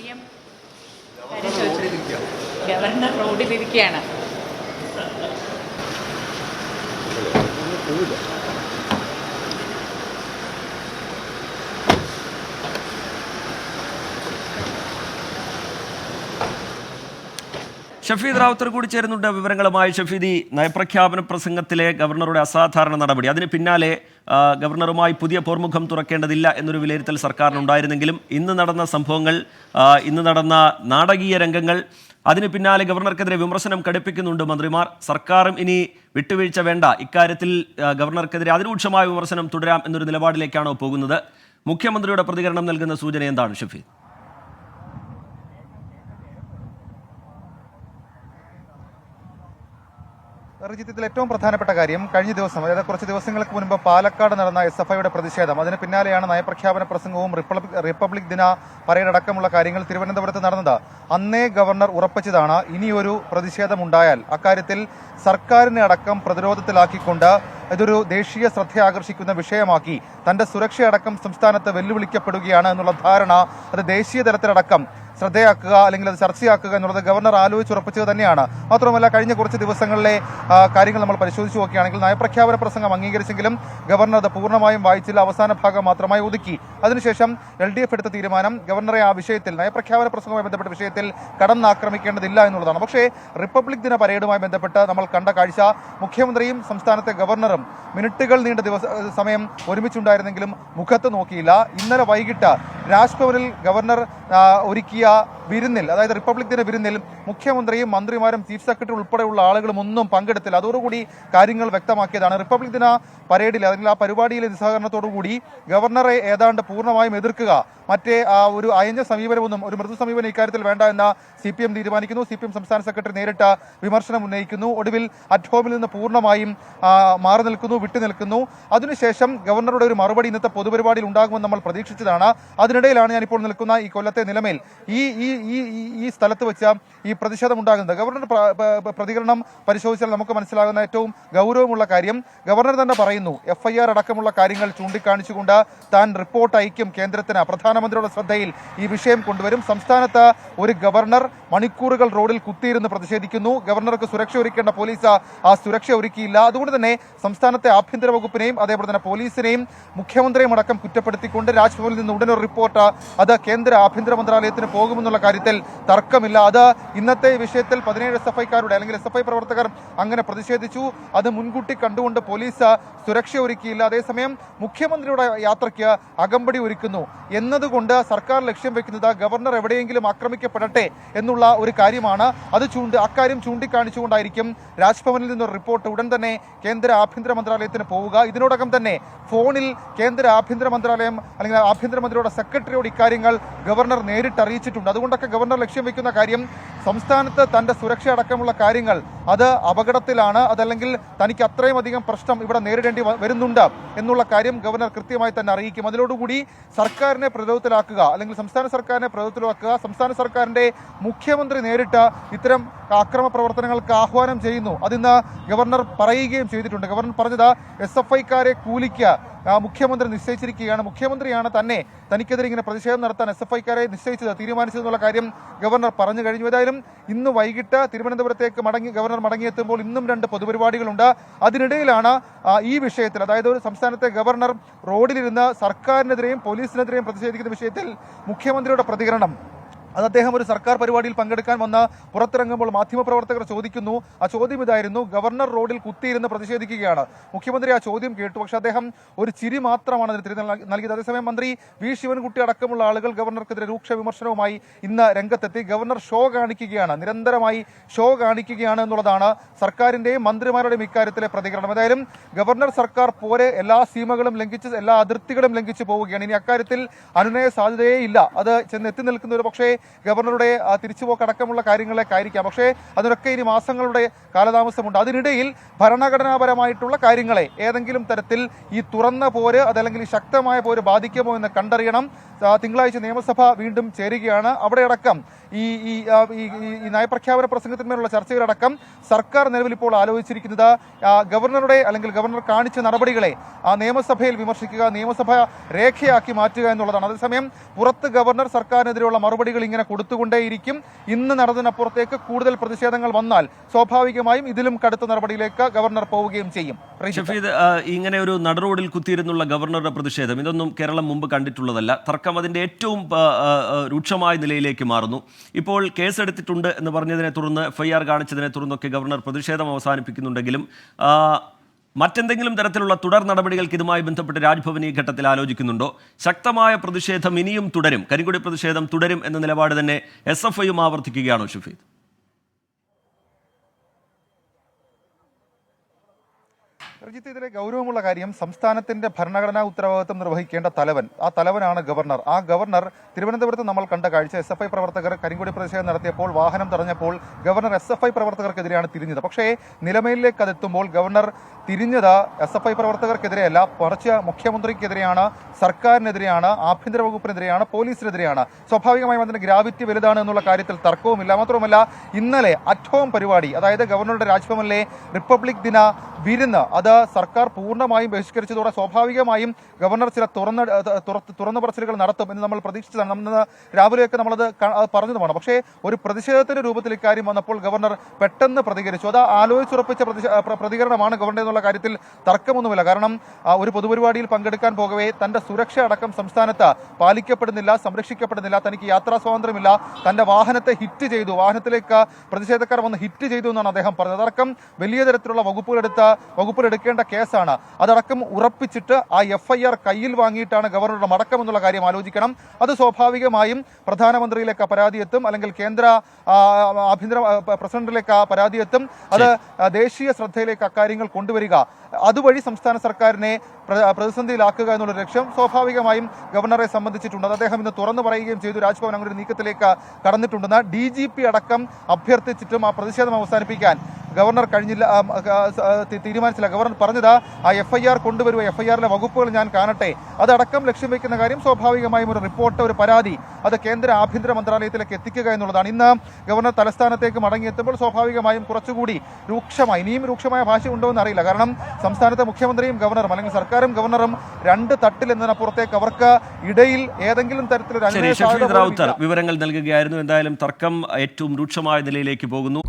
C M governor റോഡിലിരിക്കുകയാണ്. ഷഫീദ് റാവുത്തർ കൂടി ചേരുന്നുണ്ട് വിവരങ്ങളുമായി. ഷഫീദി നയപ്രഖ്യാപന പ്രസംഗത്തിലെ ഗവർണറുടെ അസാധാരണ നടപടി. അതിന് പിന്നാലെ ഗവർണറുമായി പുതിയ പോർമുഖം തുറക്കേണ്ടതില്ല എന്നൊരു വിലയിരുത്തൽ സർക്കാരിനുണ്ടായിരുന്നെങ്കിലും ഇന്ന് നടന്ന സംഭവങ്ങൾ ഇന്ന് നടന്ന നാടകീയ രംഗങ്ങൾ അതിന് പിന്നാലെ ഗവർണർക്കെതിരെ വിമർശനം കടുപ്പിക്കുന്നുണ്ട് മന്ത്രിമാർ. സർക്കാരും ഇനി വിട്ടുവീഴ്ച വേണ്ട. ഇക്കാര്യത്തിൽ ഗവർണർക്കെതിരെ അതിരൂക്ഷമായ വിമർശനം തുടരാം എന്നൊരു നിലപാടിലേക്കാണോ പോകുന്നത്? മുഖ്യമന്ത്രിയുടെ പ്രതികരണം നൽകുന്ന സൂചന എന്താണ് ഷഫീദ്? റിജിത്ത് ഏറ്റവും പ്രധാനപ്പെട്ട കാര്യം കഴിഞ്ഞ ദിവസം അതായത് കുറച്ച് ദിവസങ്ങൾക്ക് മുൻപ് പാലക്കാട് നടന്ന എസ് എഫ് ഐയുടെ പ്രതിഷേധം. അതിന് പിന്നാലെയാണ് നയപ്രഖ്യാപന പ്രസംഗവും റിപ്പബ്ലിക് ദിന പരേഡ് അടക്കമുള്ള കാര്യങ്ങൾ തിരുവനന്തപുരത്ത് നടന്നത്. അന്നേ ഗവർണർ ഉറപ്പിച്ചതാണ് ഇനിയൊരു പ്രതിഷേധമുണ്ടായാൽ. അക്കാര്യത്തിൽ സർക്കാരിനെ അടക്കം പ്രതിരോധത്തിലാക്കിക്കൊണ്ട് ഇതൊരു ദേശീയ ശ്രദ്ധ ആകർഷിക്കുന്ന വിഷയമാക്കി. തന്റെ സുരക്ഷയടക്കം സംസ്ഥാനത്ത് വെല്ലുവിളിക്കപ്പെടുകയാണ് എന്നുള്ള ധാരണ അത് ദേശീയ തലത്തിലടക്കം ശ്രദ്ധയാക്കുക അല്ലെങ്കിൽ അത് ചർച്ചയാക്കുക എന്നുള്ളത് ഗവർണർ ആലോചിച്ചുറപ്പിച്ചത് തന്നെയാണ്. മാത്രമല്ല കഴിഞ്ഞ കുറച്ച് ദിവസങ്ങളിലെ കാര്യങ്ങൾ നമ്മൾ പരിശോധിച്ച് നോക്കുകയാണെങ്കിൽ നയപ്രഖ്യാപന പ്രസംഗം അംഗീകരിച്ചെങ്കിലും ഗവർണർ അത് പൂർണമായും വായിച്ചില്ല. അവസാന ഭാഗം മാത്രമായി ഒതുക്കി. അതിനുശേഷം എൽ ഡി എഫ് എടുത്ത തീരുമാനം ഗവർണറെ ആ വിഷയത്തിൽ നയപ്രഖ്യാപന പ്രസംഗവുമായി ബന്ധപ്പെട്ട വിഷയത്തിൽ കടന്നാക്രമിക്കേണ്ടതില്ല എന്നുള്ളതാണ്. പക്ഷേ റിപ്പബ്ലിക് ദിന പരേഡുമായി ബന്ധപ്പെട്ട് നമ്മൾ കണ്ട കാഴ്ച മുഖ്യമന്ത്രിയും സംസ്ഥാനത്തെ ഗവർണറും മിനിറ്റുകൾ നീണ്ട ദിവസ സമയം ഒരുമിച്ചുണ്ടായിരുന്നെങ്കിലും മുഖത്ത് നോക്കിയില്ല. ഇന്നലെ വൈകിട്ട് രാജ്ഭവനിൽ ഗവർണർ ഒരുക്കിയ വിരുന്നിൽ അതായത് റിപ്പബ്ലിക് ദിന വിരുന്നിൽ മുഖ്യമന്ത്രിയും മന്ത്രിമാരും ചീഫ് സെക്രട്ടറി ഉൾപ്പെടെയുള്ള ആളുകളും ഒന്നും പങ്കെടുത്തില്ല. അതോടുകൂടി കാര്യങ്ങൾ വ്യക്തമാക്കിയതാണ്. റിപ്പബ്ലിക് ദിന പരേഡിൽ അല്ലെങ്കിൽ ആ പരിപാടിയിലെ നിസ്സഹകരണത്തോടുകൂടി ഗവർണറെ ഏതാണ്ട് പൂർണമായും എതിർക്കുക മറ്റേ ആ ഒരു അയഞ്ഞ സമീപനമൊന്നും ഒരു മൃദു സമീപനം ഇക്കാര്യത്തിൽ വേണ്ട എന്ന സി പി എം തീരുമാനിക്കുന്നു. സി പി എം സംസ്ഥാന സെക്രട്ടറി നേരിട്ട വിമർശനം ഉന്നയിക്കുന്നു. ഒടുവിൽ അറ്റ്ഹോമിൽ നിന്ന് പൂർണമായും മാറി നിൽക്കുന്നു വിട്ടുനിൽക്കുന്നു അതിനുശേഷം ഗവർണറുടെ ഒരു മറുപടി ഇന്നത്തെ പൊതുപരിപാടിയിൽ ഉണ്ടാകുമെന്ന് നമ്മൾ പ്രതീക്ഷിച്ചതാണ്. അതിനിടയിലാണ് ഞാനിപ്പോൾ നിൽക്കുന്ന ഈ കൊല്ലത്തെ നിലമേൽ ഈ ഈ ഈ ഈ- ഈ സ്ഥലത്ത് വെച്ച ഈ പ്രതിഷേധം ഉണ്ടാകുന്നത് ഗവർണർ പ്ര- പ്ര- പ്രതികരണം പരിശോധിച്ചാൽ നമുക്ക് മനസ്സിലാകുന്ന ഏറ്റവും ഗൗരവമുള്ള കാര്യം ഗവർണർ തന്നെ പറയുന്നു എഫ് ഐ ആർ അടക്കമുള്ള കാര്യങ്ങൾ ചൂണ്ടിക്കാണിച്ചുകൊണ്ട് താൻ റിപ്പോർട്ട് അയക്കും കേന്ദ്രത്തിന്. പ്രധാനമന്ത്രിയുടെ ശ്രദ്ധയിൽ ഈ വിഷയം കൊണ്ടുവരും. സംസ്ഥാനത്ത് ഒരു ഗവർണർ മണിക്കൂറുകൾ റോഡിൽ കുത്തിയിരുന്ന് പ്രതിഷേധിക്കുന്നു. ഗവർണർക്ക് സുരക്ഷ ഒരുക്കേണ്ട പോലീസ് ആ സുരക്ഷ ഒരുക്കിയില്ല. അതുകൊണ്ട് തന്നെ സംസ്ഥാനത്തെ ആഭ്യന്തര വകുപ്പിനെയും അതേപോലെ തന്നെ പോലീസിനെയും മുഖ്യമന്ത്രിയും അടക്കം കുറ്റപ്പെടുത്തിക്കൊണ്ട് രാജ്ഭവനിൽ നിന്ന് ഉടനൊരു റിപ്പോർട്ട് അത് കേന്ദ്ര ആഭ്യന്തര മന്ത്രാലയത്തിന് പോകുമെന്നുള്ള കാര്യത്തിൽ തർക്കമില്ല. അത് ഇന്നത്തെ വിഷയത്തിൽ പതിനേഴ് എസ് എഫ് ഐക്കാരുടെ അല്ലെങ്കിൽ എസ് എഫ് ഐ പ്രവർത്തകർ അങ്ങനെ പ്രതിഷേധിച്ചു. അത് മുൻകൂട്ടി കണ്ടുകൊണ്ട് പോലീസ് സുരക്ഷ ഒരുക്കിയില്ല. അതേസമയം മുഖ്യമന്ത്രിയുടെ യാത്രയ്ക്ക് അകമ്പടി ഒരുക്കുന്നു. എന്നതുകൊണ്ട് സർക്കാർ ലക്ഷ്യം വെക്കുന്നത് ഗവർണർ എവിടെയെങ്കിലും ആക്രമിക്കപ്പെടട്ടെ എന്നുള്ള ഒരു കാര്യമാണ്. അത് ചൂണ്ടി അക്കാര്യം ചൂണ്ടിക്കാണിച്ചുകൊണ്ടായിരിക്കും രാജ്ഭവനിൽ നിന്നൊരു റിപ്പോർട്ട് ഉടൻ തന്നെ കേന്ദ്ര ആഭ്യന്തര മന്ത്രാലയത്തിന് പോവുക. ഇതിനോടകം തന്നെ ഫോണിൽ കേന്ദ്ര ആഭ്യന്തര മന്ത്രാലയം അല്ലെങ്കിൽ ആഭ്യന്തരമന്ത്രിയുടെ സെക്രട്ടറിയോട് ഇക്കാര്യങ്ങൾ ഗവർണർ നേരിട്ട് അറിയിച്ചിട്ടുണ്ട്. അതുകൊണ്ടൊക്കെ ഗവർണർ ലക്ഷ്യം വെക്കുന്ന കാര്യം സംസ്ഥാനത്ത് തന്റെ സുരക്ഷ അടക്കമുള്ള കാര്യങ്ങൾ അത് അപകടത്തിലാണ്. അതല്ലെങ്കിൽ തനിക്ക് അത്രയും അധികം പ്രശ്നം ഇവിടെ നേരിടേണ്ടി വരുന്നുണ്ട് എന്നുള്ള കാര്യം ഗവർണർ കൃത്യമായി തന്നെ അറിയിക്കും. അതിനോടുകൂടി സർക്കാരിനെ പ്രതിരോധത്തിലാക്കുക അല്ലെങ്കിൽ സംസ്ഥാന സർക്കാരിനെ പ്രതിരോധത്തിലാക്കുക സംസ്ഥാന സർക്കാരിന്റെ മുഖ്യമന്ത്രി നേരിട്ട് ഇത്തരം അക്രമ പ്രവർത്തനങ്ങൾക്ക് ആഹ്വാനം ചെയ്യുന്നു. അതിന്ന് ഗവർണർ പറയുകയും ചെയ്തിട്ടുണ്ട്. ഗവർണർ പറഞ്ഞത് എസ് എഫ് ഐക്കാരെ കൂലിക്ക് മുഖ്യമന്ത്രി നിശ്ചയിച്ചിരിക്കുകയാണ്. മുഖ്യമന്ത്രിയാണ് തന്നെ തനിക്കെതിരെ ഇങ്ങനെ പ്രതിഷേധം നടത്താൻ എസ് എഫ് ഐക്കാരെ നിശ്ചയിച്ചത് തീരുമാനിച്ചതെന്നുള്ള കാര്യം ഗവർണർ പറഞ്ഞു കഴിഞ്ഞു. ഏതായാലും ഇന്ന് വൈകിട്ട് തിരുവനന്തപുരത്തേക്ക് മടങ്ങി ഗവർണർ മടങ്ങിയെത്തുമ്പോൾ ഇന്നും രണ്ട് പൊതുപരിപാടികളുണ്ട്. അതിനിടയിലാണ് ഈ വിഷയത്തിൽ അതായത് ഒരു സംസ്ഥാനത്തെ ഗവർണർ റോഡിലിരുന്ന് സർക്കാരിനെതിരെയും പോലീസിനെതിരെയും പ്രതിഷേധിക്കുന്ന വിഷയത്തിൽ മുഖ്യമന്ത്രിയുടെ പ്രതികരണം. അത് അദ്ദേഹം ഒരു സർക്കാർ പരിപാടിയിൽ പങ്കെടുക്കാൻ വന്ന പുറത്തിറങ്ങുമ്പോൾ മാധ്യമപ്രവർത്തകർ ചോദിക്കുന്നു. ആ ചോദ്യം ഇതായിരുന്നു ഗവർണർ റോഡിൽ കുത്തിയിരുന്ന് പ്രതിഷേധിക്കുകയാണ്. മുഖ്യമന്ത്രി ആ ചോദ്യം കേട്ടു. പക്ഷേ അദ്ദേഹം ഒരു ചിരി മാത്രമാണ് അതിന് നൽകിയത്. അതേസമയം മന്ത്രി വി. ശിവൻകുട്ടി അടക്കമുള്ള ആളുകൾ ഗവർണർക്കെതിരെ രൂക്ഷ വിമർശനവുമായി ഇന്ന് രംഗത്തെത്തി. ഗവർണർ ഷോ കാണിക്കുകയാണ്. നിരന്തരമായി ഷോ കാണിക്കുകയാണ് എന്നുള്ളതാണ് സർക്കാരിന്റെയും മന്ത്രിമാരുടെയും ഇക്കാര്യത്തിലെ പ്രതികരണം. ഏതായാലും ഗവർണർ സർക്കാർ പോരെ എല്ലാ സീമകളും ലംഘിച്ച് എല്ലാ അതിർത്തികളും ലംഘിച്ച് പോവുകയാണ്. ഇനി അക്കാര്യത്തിൽ അനുനയ സാധ്യതയേ ഇല്ല. അത് ചെന്ന് എത്തി നിൽക്കുന്ന ഒരു പക്ഷേ ഗവർണറുടെ തിരിച്ചുപോക്കടക്കമുള്ള ആയിരിക്കാം. പക്ഷേ അതിനൊക്കെ ഇനി മാസങ്ങളുടെ കാലതാമസമുണ്ട്. അതിനിടയിൽ ഭരണഘടനാപരമായിട്ടുള്ള കാര്യങ്ങളെ ഏതെങ്കിലും തരത്തിൽ ഈ തുറന്ന പോര് അതല്ലെങ്കിൽ ശക്തമായ പോര് ബാധിക്കുമോ എന്ന് കണ്ടറിയണം. തിങ്കളാഴ്ച നിയമസഭ വീണ്ടും ചേരുകയാണ്. അവിടെയടക്കം ഈ ഈ- ഈ നയപ്രഖ്യാപന പ്രസംഗത്തിന്മേലുള്ള ചർച്ചകളടക്കം സർക്കാർ നിലവിൽ ഇപ്പോൾ ആലോചിച്ചിരിക്കുന്നത് ഗവർണറുടെ അല്ലെങ്കിൽ ഗവർണർ കാണിച്ച നടപടികളെ ആ നിയമസഭയിൽ വിമർശിക്കുക നിയമസഭ രേഖയാക്കി മാറ്റുക എന്നുള്ളതാണ്. അതേസമയം പുറത്ത് ഗവർണർ സർക്കാരിനെതിരെയുള്ള മറുപടികൾ ഇങ്ങനെ കൊടുത്തുകൊണ്ടേയിരിക്കും. ഇന്ന് നടന്നതിനപ്പുറത്തേക്ക് കൂടുതൽ പ്രതിഷേധങ്ങൾ വന്നാൽ സ്വാഭാവികമായും ഇതിലും കടുത്ത നടപടിയിലേക്ക് ഗവർണർ പോവുകയും ചെയ്യും. ഷഫീദ് ഇങ്ങനെ ഒരു നടുറോഡിൽ കുത്തിയിരുന്നുള്ള ഗവർണറുടെ പ്രതിഷേധം ഇതൊന്നും കേരളം മുമ്പ് കണ്ടിട്ടുള്ളതല്ല. തർക്കം അതിന്റെ ഏറ്റവും രൂക്ഷമായ നിലയിലേക്ക് മാറുന്നു. ഇപ്പോൾ കേസെടുത്തിട്ടുണ്ട് എന്ന് പറഞ്ഞതിനെ തുടർന്ന് എഫ്ഐആർ കാണിച്ചതിനെ തുടർന്നൊക്കെ ഗവർണർ പ്രതിഷേധം അവസാനിപ്പിക്കുന്നുണ്ടെങ്കിലും മറ്റെന്തെങ്കിലും തരത്തിലുള്ള തുടർ നടപടികൾക്ക് ഇതുമായി ബന്ധപ്പെട്ട് രാജ്ഭവൻ ഈ ഘട്ടത്തിൽ ആലോചിക്കുന്നുണ്ടോ? ശക്തമായ പ്രതിഷേധം ഇനിയും തുടരും. കരിങ്കൊടി പ്രതിഷേധം തുടരും എന്ന നിലപാട് തന്നെ എസ് എഫ് ഐയും ആവർത്തിക്കുകയാണോ ഷഫീദ്? രഞ്ജിത്ത് ഇതിലെ ഗൗരവമുള്ള കാര്യം സംസ്ഥാനത്തിന്റെ ഭരണഘടനാ ഉത്തരവാദിത്വം നിർവഹിക്കേണ്ട തലവൻ ആ തലവനാണ് ഗവർണർ. ആ ഗവർണർ തിരുവനന്തപുരത്ത് നമ്മൾ കണ്ട കാഴ്ച എസ് എഫ് ഐ പ്രവർത്തകർ കരിങ്കൊടി പ്രതിഷേധം നടത്തിയപ്പോൾ വാഹനം തടഞ്ഞപ്പോൾ ഗവർണർ എസ് എഫ് ഐ പ്രവർത്തകർക്കെതിരെയാണ് തിരിഞ്ഞത്. പക്ഷേ നിലമേലിലേക്ക് അതെത്തുമ്പോൾ ഗവർണർ തിരിഞ്ഞത് എസ് എഫ് ഐ പ്രവർത്തകർക്കെതിരെയല്ല മറിച്ച് മുഖ്യമന്ത്രിക്കെതിരെയാണ് സർക്കാരിനെതിരെയാണ് ആഭ്യന്തര വകുപ്പിനെതിരെയാണ് പോലീസിനെതിരെയാണ്. സ്വാഭാവികമായും അതിന്റെ ഗ്രാവിറ്റി വലുതാണ് എന്നുള്ള കാര്യത്തിൽ തർക്കവുമില്ല. മാത്രവുമല്ല ഇന്നലെ അറ്റ് ഹോം പരിപാടി അതായത് ഗവർണറുടെ രാജ്ഭവനിലെ റിപ്പബ്ലിക് ദിന വിരുന്ന് അത് സർക്കാർ പൂർണമായും ബഹിഷ്കരിച്ചതോടെ സ്വാഭാവികമായും ഗവർണർ ചില തുറന്ന തുറ- തുറന്നു പറച്ചിലുകൾ നടത്തും എന്ന് നമ്മൾ പ്രതീക്ഷിച്ചതാണ്. നമ്മൾ രാവിലെയൊക്കെ നമ്മളത് പറഞ്ഞതുമാണ്. പക്ഷേ ഒരു പ്രതിഷേധത്തിന്റെ രൂപത്തിൽ ഇക്കാര്യം വന്നപ്പോൾ ഗവർണർ പെട്ടെന്ന് പ്രതികരിച്ചു. അത് ആലോചിച്ചുറപ്പിച്ച പ്രതികരണമാണ് ഗവർണർ എന്നുള്ള കാര്യത്തിൽ തർക്കമൊന്നുമില്ല. കാരണം ഒരു പൊതുപരിപാടിയിൽ പങ്കെടുക്കാൻ പോകവേ തന്റെ സുരക്ഷ അടക്കം സംസ്ഥാനത്ത് പാലിക്കപ്പെടുന്നില്ല സംരക്ഷിക്കപ്പെടുന്നില്ല തനിക്ക് യാത്രാ സ്വാതന്ത്ര്യമില്ല തന്റെ വാഹനത്തെ ഹിറ്റ് ചെയ്തു വാഹനത്തിലേക്ക് പ്രതിഷേധക്കാർ വന്ന് ഹിറ്റ് ചെയ്തു എന്നാണ് അദ്ദേഹം പറഞ്ഞത്. അതടക്കം വലിയ തരത്തിലുള്ള വകുപ്പുകളെടുത്ത വകുപ്പിലെടുക്കേണ്ട കേസാണ്. അതടക്കം ഉറപ്പിച്ചിട്ട് ആ എഫ് ഐ ആർ കയ്യിൽ വാങ്ങിയിട്ടാണ് ഗവർണറുടെ മടക്കം എന്നുള്ള കാര്യം ആലോചിക്കണം. അത് സ്വാഭാവികമായും പ്രധാനമന്ത്രിയിലേക്ക് പരാതി എത്തും അല്ലെങ്കിൽ കേന്ദ്ര ആഭ്യന്തര പ്രസിഡന്റിലേക്ക് ആ പരാതി എത്തും. അത് ദേശീയ ശ്രദ്ധയിലേക്ക് അക്കാര്യങ്ങൾ കൊണ്ടുവരിക. അതുവഴി സംസ്ഥാന സർക്കാരിനെ പ്രതിസന്ധിയിലാക്കുക എന്നുള്ള ലക്ഷ്യം സ്വാഭാവികമായും ഗവർണറെ സംബന്ധിച്ചിട്ടുണ്ട്. അത് അദ്ദേഹം ഇന്ന് തുറന്നു പറയുകയും ചെയ്തു. രാജ്ഭവൻ അങ്ങനെ ഒരു നീക്കത്തിലേക്ക് കടന്നിട്ടുണ്ടെന്ന്. ഡി ജി പി അടക്കം അഭ്യർത്ഥിച്ചിട്ടും ആ പ്രതിഷേധം അവസാനിപ്പിക്കാൻ ഗവർണർ കഴിഞ്ഞില്ല തീരുമാനിച്ചില്ല. ഗവർണർ പറഞ്ഞത് ആ എഫ് ഐ ആർ കൊണ്ടുവരുക എഫ് ഐ ആറിലെ വകുപ്പുകൾ ഞാൻ കാണട്ടെ. അതടക്കം ലക്ഷ്യം വയ്ക്കുന്ന കാര്യം സ്വാഭാവികമായും ഒരു റിപ്പോർട്ട് ഒരു പരാതി. അത് കേന്ദ്ര ആഭ്യന്തര മന്ത്രാലയത്തിലേക്ക് എത്തിക്കുക എന്നുള്ളതാണ്. ഇന്ന് ഗവർണർ തലസ്ഥാനത്തേക്ക് മടങ്ങിയെത്തുമ്പോൾ സ്വാഭാവികമായും കുറച്ചുകൂടി രൂക്ഷമായി ഇനിയും രൂക്ഷമായ ഭാഷ ഉണ്ടോ എന്ന് അറിയില്ല. കാരണം സംസ്ഥാനത്തെ മുഖ്യമന്ത്രിയും ഗവർണറും അല്ലെങ്കിൽ സർക്കാരും ഗവർണറും രണ്ട് തട്ടിൽ എന്നതിനപ്പുറത്തേക്ക് അവർക്ക് ഇടയിൽ ഏതെങ്കിലും തരത്തിലൊരു. വിവരങ്ങൾ നൽകുകയായിരുന്നു. എന്തായാലും തർക്കം ഏറ്റവും രൂക്ഷമായ നിലയിലേക്ക് പോകുന്നു.